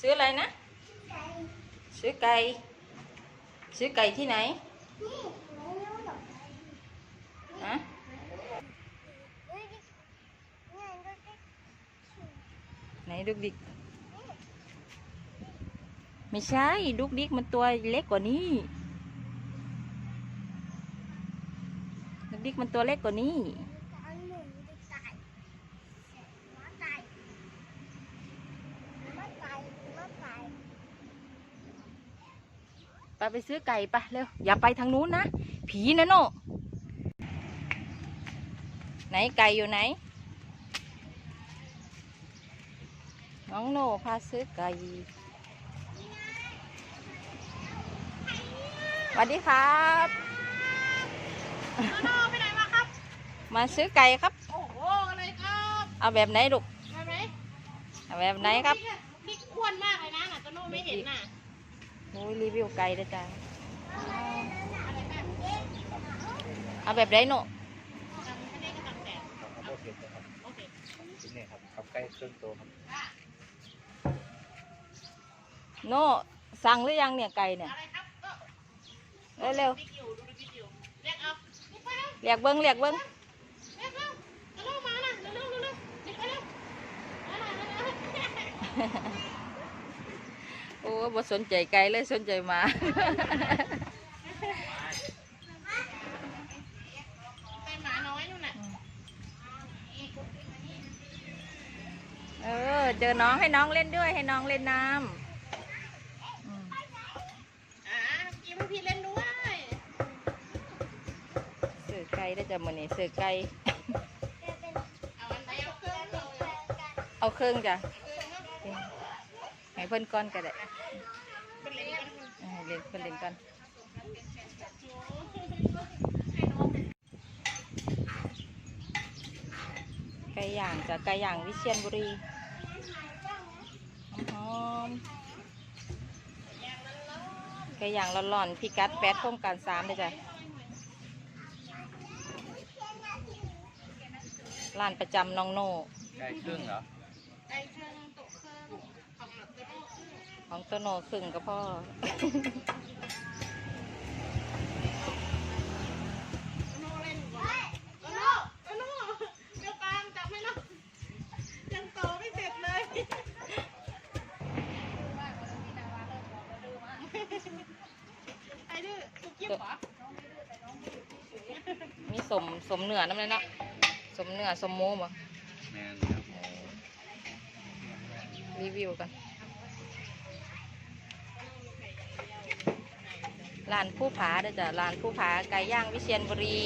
ซื้ออะไรนะ ซื้อไก่ ซื้อไก่ที่ไหนฮะไหนดุกดิก ไม่ใช่ดุกดิกมันตัวเล็กกว่านี้ดุกดิกมันตัวเล็กกว่านี้ ไปไปซื้อไก่ปะเร็ว อย่าไปทางนู้นนะ ผีนะโนไหนไก่อยู่ไหน น้องโนพาซื้อไก่สวัสดีครับน้องไปไหนมาครับ มาซื้อไก่ครับ โอ้โหอะไรครับ เอาแบบไหนลูกมาไหมเอาแบบไหนครับพริกอ้วนมากเลยนะน่ะโตโน่ไม่เห็นน่ะ โอ้ยรีวิวไก่ด้วยจ้าอะไรแบบเอาแบบไหนโนทำไม่ได้ก็ทำแต่ครับโอเคครับโอเคชิ้นนี้ครับครับใกล้เครื่องโตครับโนสั่งหรือยังเนี่ยไก่เนี่ยอะไรครับก็เร็วเร็วพริกอยู่ดูพริกอยู่เรียกเอานี่ไปแล้วๆเรียกเบิ้งเรียกเบิ้งเรียกเอาโตโน่มาน่ะเร็วๆเร็วๆนี่ไปแล้วมาน่ะมาน่ะโอ้บ่สนใจไก่เลยสนใจหมาไปหมาน้อยนู่นน่ะเออ เจอน้องให้น้องเล่นด้วยให้น้องเล่นน้ำอืมอ่ากินให้พี่เล่นด้วยซื้อไก่ได้จะมื้อนี้ซื้อไก่เอาอันไหนเอาเครื่องเอาเครื่องเอาเครื่องจ้ะเนาะ ให้เพิ่นก่อนก็ได้เป็นเล่นกันเออให้เล่นเพิ่นเล่นก่อนไก่ย่างจ้ะไก่ย่างวิเชียรบุรีหอมๆไก่ย่างร้อนๆพิกัดแปดโครงการสามเลยจ้ะร้านประจำน้องโน่ใกล้เครื่องเหรอไก่เครื่องโต๊ะเครื่องของแบบโตโน่เครื่อง ของตัวโน่ครึ่งก็พ่อ โน่เล่นก่อนโน่โน่เดี๋ยวปางจับไม่น้องยังโตไม่เสร็จเลยไอ้ดื้อคุกกี้เหรอมีสมสมเนื้อน้ำเลยเนาะสมเนื้อสมหมูบ่แมนครับเออรีวิวกัน ร้านผู้ผาเด้อจ้ะร้านผู้ผาไก่ย่างวิเชียรบุรี